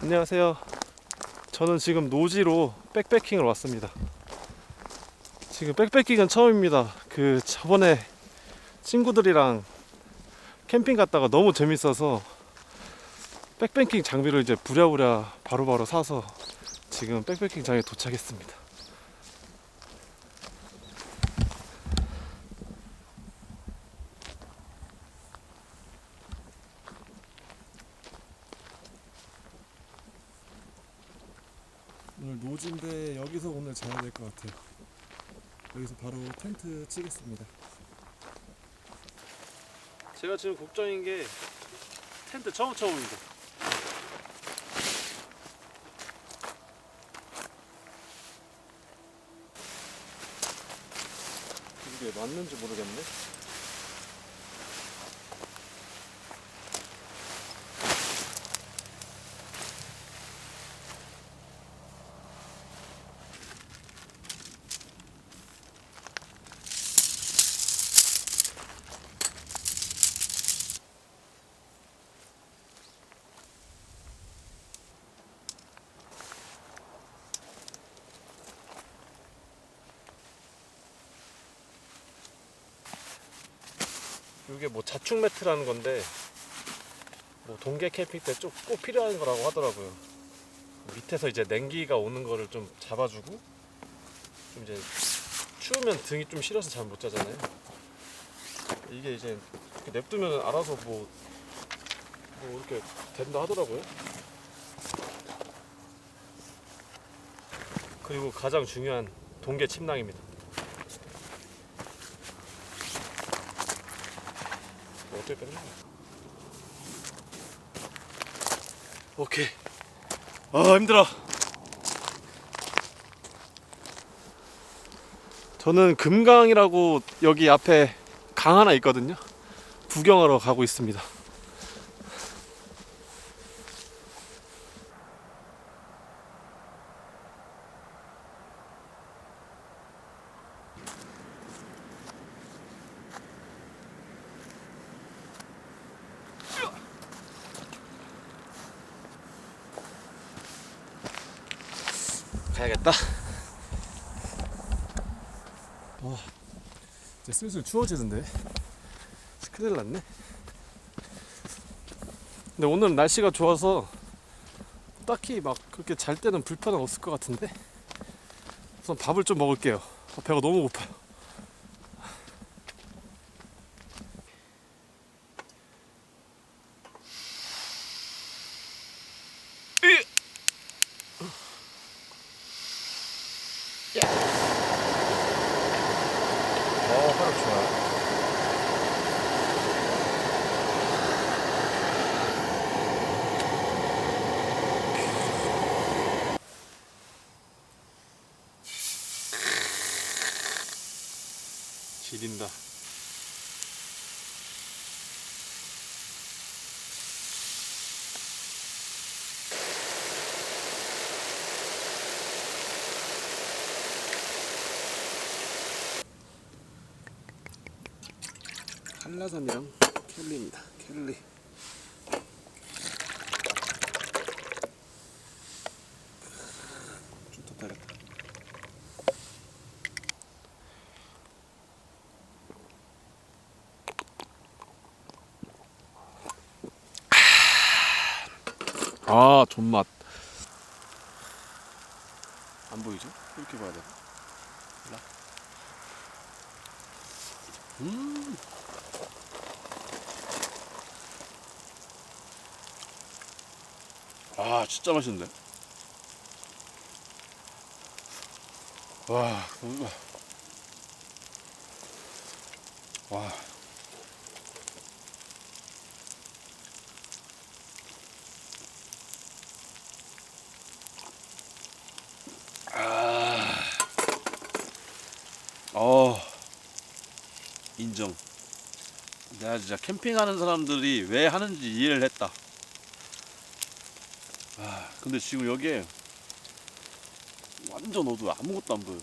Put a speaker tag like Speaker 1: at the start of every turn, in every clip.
Speaker 1: 안녕하세요. 저는 지금 노지로 백패킹을 왔습니다. 지금 백패킹은 처음입니다. 그 저번에 친구들이랑 캠핑 갔다가 너무 재밌어서 백패킹 장비를 이제 부랴부랴 바로바로 사서 지금 백패킹 장에 도착했습니다. 오늘 노지인데 여기서 오늘 자야 될 것 같아요. 여기서 바로 텐트 치겠습니다. 제가 지금 걱정인 게 텐트 처음 쳐보는데 이게 맞는지 모르겠네. 이게 뭐 자축 매트라는 건데 뭐 동계 캠핑 때좀꼭 필요한 거라고 하더라고요. 밑에서 이제 냉기가 오는 거를 좀 잡아주고 좀 이제 추우면 등이 좀 시려서 잠못 자잖아요. 이게 이제 이렇게 냅두면 알아서 뭐, 뭐 이렇게 된다 하더라고요. 그리고 가장 중요한 동계 침낭입니다. 뭐 어떻게 빼는 거야? 오케이. 아 힘들어. 저는 금강이라고 여기 앞에 강 하나 있거든요. 구경하러 가고 있습니다. 와, 이제 슬슬 추워지는데 큰일 났네. 근데 오늘 날씨가 좋아서 딱히 막 그렇게 잘 때는 불편은 없을 것 같은데 우선 밥을 좀 먹을게요. 아, 배가 너무 고파요. 어, 화력 좋아요. 지린다. 한라산이랑 켈리입니다. 켈리. 좀 덥다겠다. 아, 존맛. 안 보이죠? 이렇게 봐야 돼. 몰라. 음. 아 진짜 맛있는데 와. 와 아, 어, 인정. 내가 진짜 캠핑하는 사람들이 왜 하는지 이해를 했다. 아, 근데 지금 여기에 완전 어두워 아무것도 안 보여.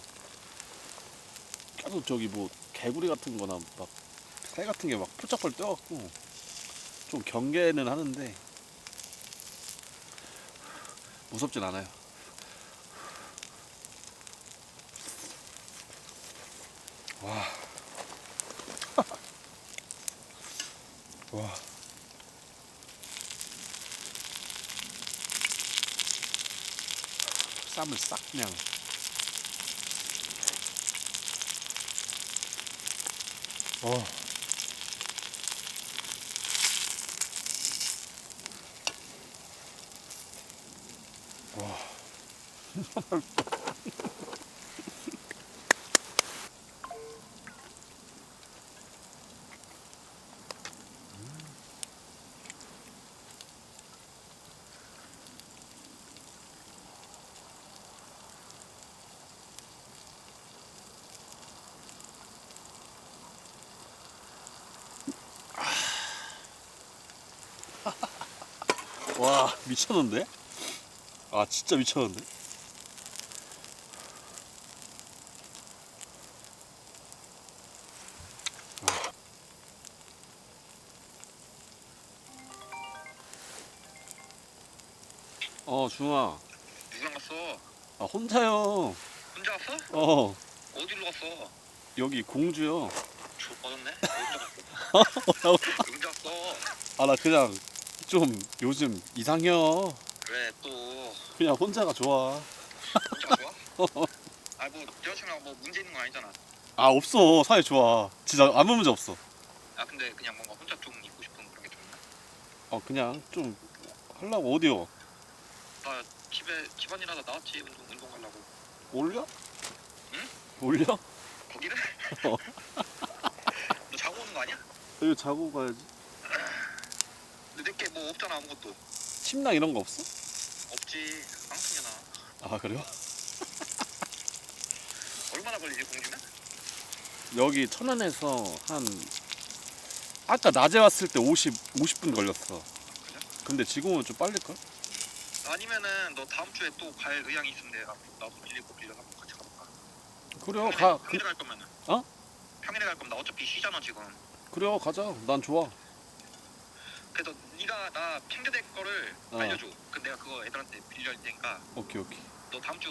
Speaker 1: 계속 저기 뭐 개구리 같은 거나 막 새 같은 게막 포착벌 떠갖고 좀 경계는 하는데
Speaker 2: 무섭진 않아요. 와. 와. 쌈을 싹 그냥. 어. 와 미쳤는데? 아 진짜 미쳤는데? 어 중아
Speaker 3: 누구랑 갔어?
Speaker 2: 아 혼자요
Speaker 3: 혼자 갔어?
Speaker 2: 어
Speaker 3: 어디로 갔어?
Speaker 2: 여기 공주요
Speaker 3: 죽 뻗었네? 혼자 갔어? 혼자 갔어?
Speaker 2: 아 나 그냥 좀 요즘 이상해요
Speaker 3: 그래 또
Speaker 2: 그냥 혼자가 좋아
Speaker 3: 혼자 좋아? 아뭐 여자친구랑 뭐 문제 있는 건 아니잖아
Speaker 2: 아 없어 사이 좋아 진짜 아무 문제 없어
Speaker 3: 아 근데 그냥 뭔가 혼자 좀 있고 싶은 그런 게 좀 있나?
Speaker 2: 어 그냥 좀 하려고 어디요
Speaker 3: 나 집에 집안일 하다 나왔지 운동, 운동 가려고
Speaker 2: 올려?
Speaker 3: 응?
Speaker 2: 올려?
Speaker 3: 거기를?
Speaker 2: 어.
Speaker 3: 너 자고 오는 거 아니야?
Speaker 2: 여기 자고 가야지
Speaker 3: 뭐 없잖아 아무것도
Speaker 2: 침낭 이런 거 없어?
Speaker 3: 없지 깡통이나
Speaker 2: 아 그래요?
Speaker 3: 얼마나 걸리지 공주면?
Speaker 2: 여기 천안에서 한 아까 낮에 왔을 때 50, 50분 걸렸어 근데 지금은 좀 빨릴걸?
Speaker 3: 아니면은 너 다음 주에 또 갈 의향이 있으면 내가 나도 빌리고 빌려서 한번 같이 가볼까?
Speaker 2: 그래요
Speaker 3: 평일에,
Speaker 2: 가 그,
Speaker 3: 평일에 갈 거면은
Speaker 2: 어?
Speaker 3: 평일에 갈 거면 나 어차피 쉬잖아 지금
Speaker 2: 그래요 가자 난 좋아
Speaker 3: 그래서 네가 나 핑계댈 거를
Speaker 2: 어.
Speaker 3: 알려줘. 그 내가 그거 애들한테 빌려줄 테니까
Speaker 2: 오케이 오케이
Speaker 3: 너 다음 주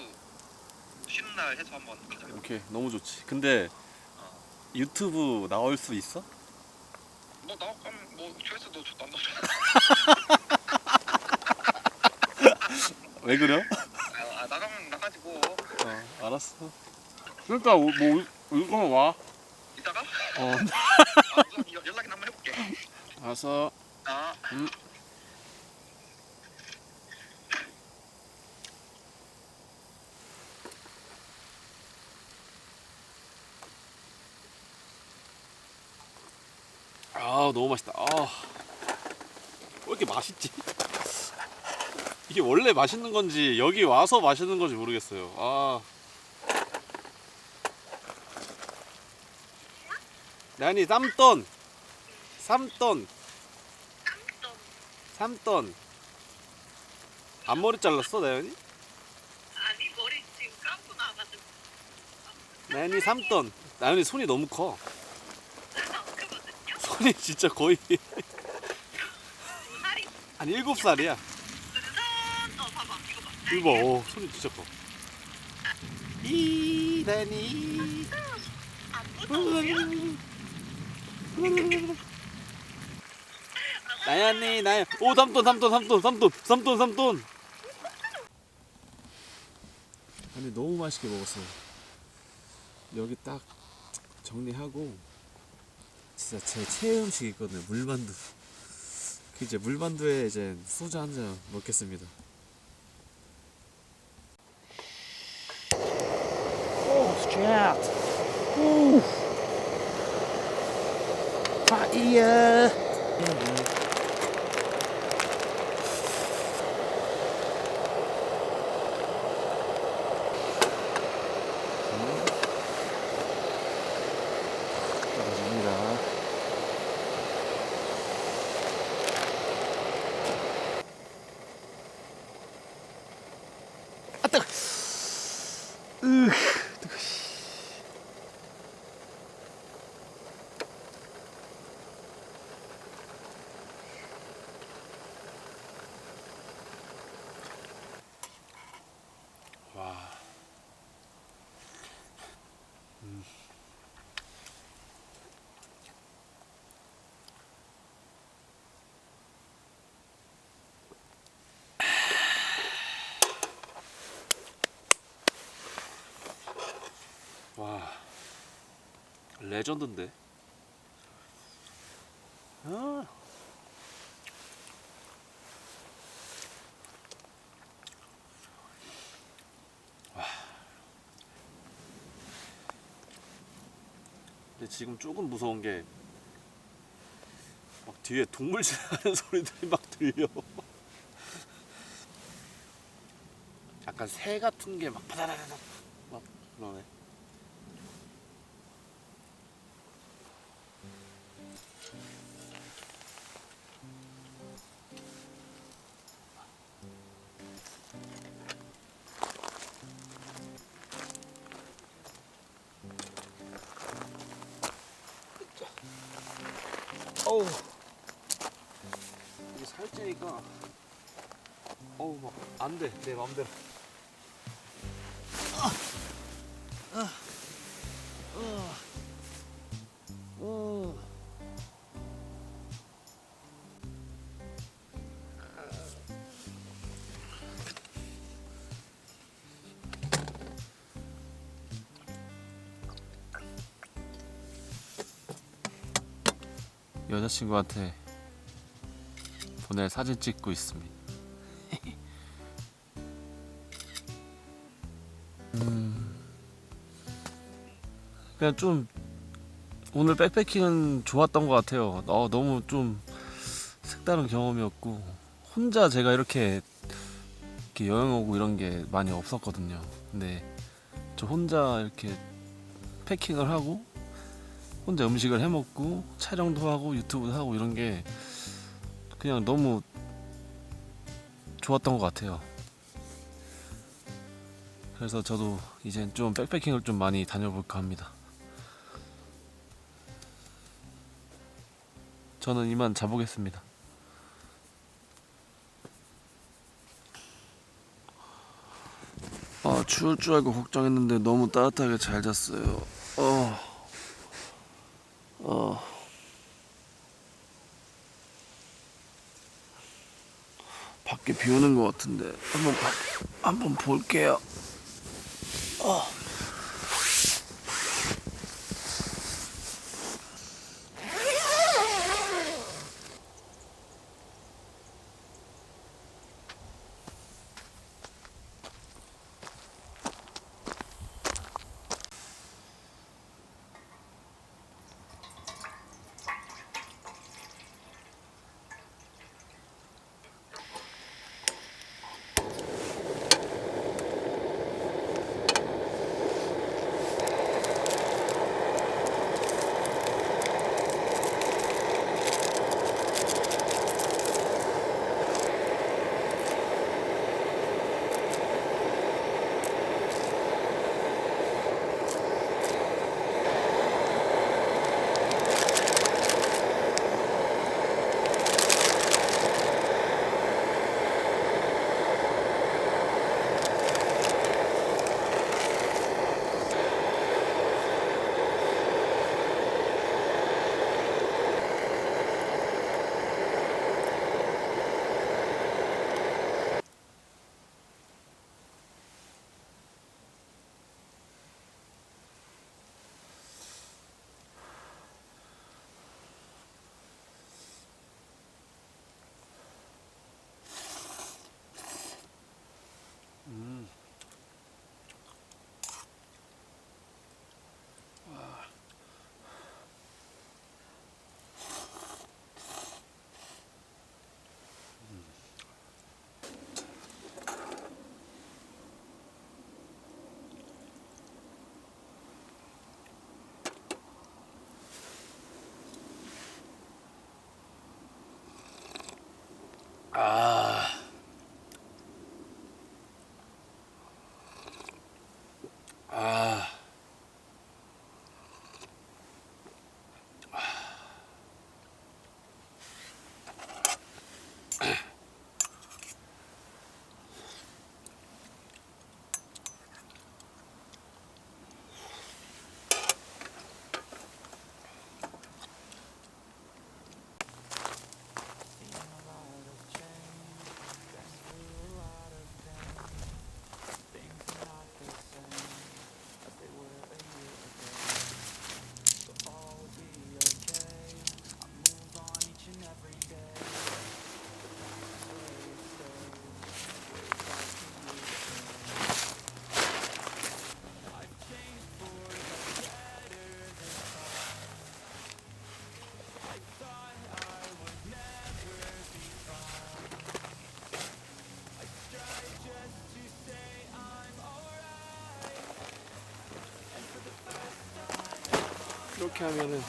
Speaker 3: 쉬는 날 해서 한번 가자.
Speaker 2: 오케이 너무 좋지 근데
Speaker 3: 어.
Speaker 2: 유튜브 나올 수 있어?
Speaker 3: 뭐 나가면 뭐 조회수 너 저도 안 나오잖아.
Speaker 2: 왜 그래?
Speaker 3: 아, 아, 나가면 나가지 뭐.
Speaker 2: 어 알았어 그러니까 뭐 이거만 와
Speaker 3: 이따가
Speaker 2: 어.
Speaker 3: 아, 우선 연- 연락이나 한번 해볼게.
Speaker 2: 알았어
Speaker 3: 아.
Speaker 2: 음. 아 너무 맛있다. 아. 왜 이렇게 맛있지? 이게 원래 맛있는 건지 여기 와서 맛있는 건지 모르겠어요. 아. 나니 쌈돈. 쌈돈. 삼돈. 앞머리 잘랐어 나연이?
Speaker 4: 아니 머리 지금 감고 나와가지고
Speaker 2: 나연이 삼돈. 나연이 손이 너무 커. 손이 진짜 거의
Speaker 4: 살이
Speaker 2: 한 일곱 살이야.
Speaker 4: 눈, 어 봐봐 이거 봐.
Speaker 2: 이거 봐, 어, 손이 진짜 커. 이 나연이.
Speaker 4: 안 무서워요?
Speaker 2: 나연이 나연. 오 삼돈 삼돈 삼돈 삼돈 삼돈 삼돈.
Speaker 5: 아니 너무 맛있게 먹었어요. 여기 딱 정리하고 진짜 제 최애 음식이 있거든요. 물만두. 그 이제 물만두에 이제 소주 한 잔 먹겠습니다. 오, 스트레이트. 오. 파이어.
Speaker 1: 레전드인데. 아. 와. 근데 지금 조금 무서운 게 막 뒤에 동물 지나가는 소리들이 막 들려. 약간 새 같은 게 막 바다다다닥 막 그러네. 어우. 이게 살찌니까 어우 막 안돼 내 맘대로
Speaker 2: 여자친구한테 보낼 사진 찍고 있습니다. 음, 그냥 좀 오늘 백패킹은 좋았던 것 같아요. 어, 너무 좀 색다른 경험이었고 혼자 제가 이렇게, 이렇게 여행 오고 이런 게 많이 없었거든요. 근데 저 혼자 이렇게 패킹을 하고 혼자 음식을 해 먹고 촬영도 하고 유튜브도 하고 이런 게 그냥 너무 좋았던 것 같아요. 그래서 저도 이젠 좀 백패킹을 좀 많이 다녀볼까 합니다. 저는 이만 자보겠습니다. 아 추울 줄 알고 걱정했는데 너무 따뜻하게 잘 잤어요. 어. 어. 밖에 비 오는 것 같은데 한번 봐- 한번 볼게요. 아.
Speaker 1: 이렇게 하면은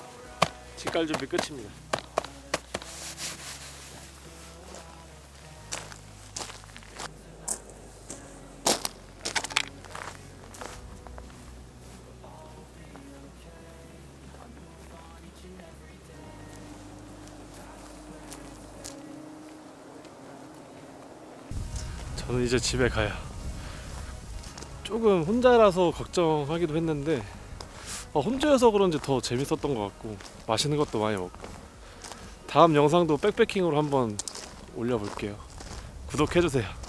Speaker 1: 직갈 준비 끝입니다. 저는 이제 집에 가요. 조금 혼자라서 걱정하기도 했는데 어, 혼자여서 그런지 더 재밌었던 것 같고 맛있는 것도 많이 먹고 다음 영상도 백패킹으로 한번 올려볼게요. 구독해주세요.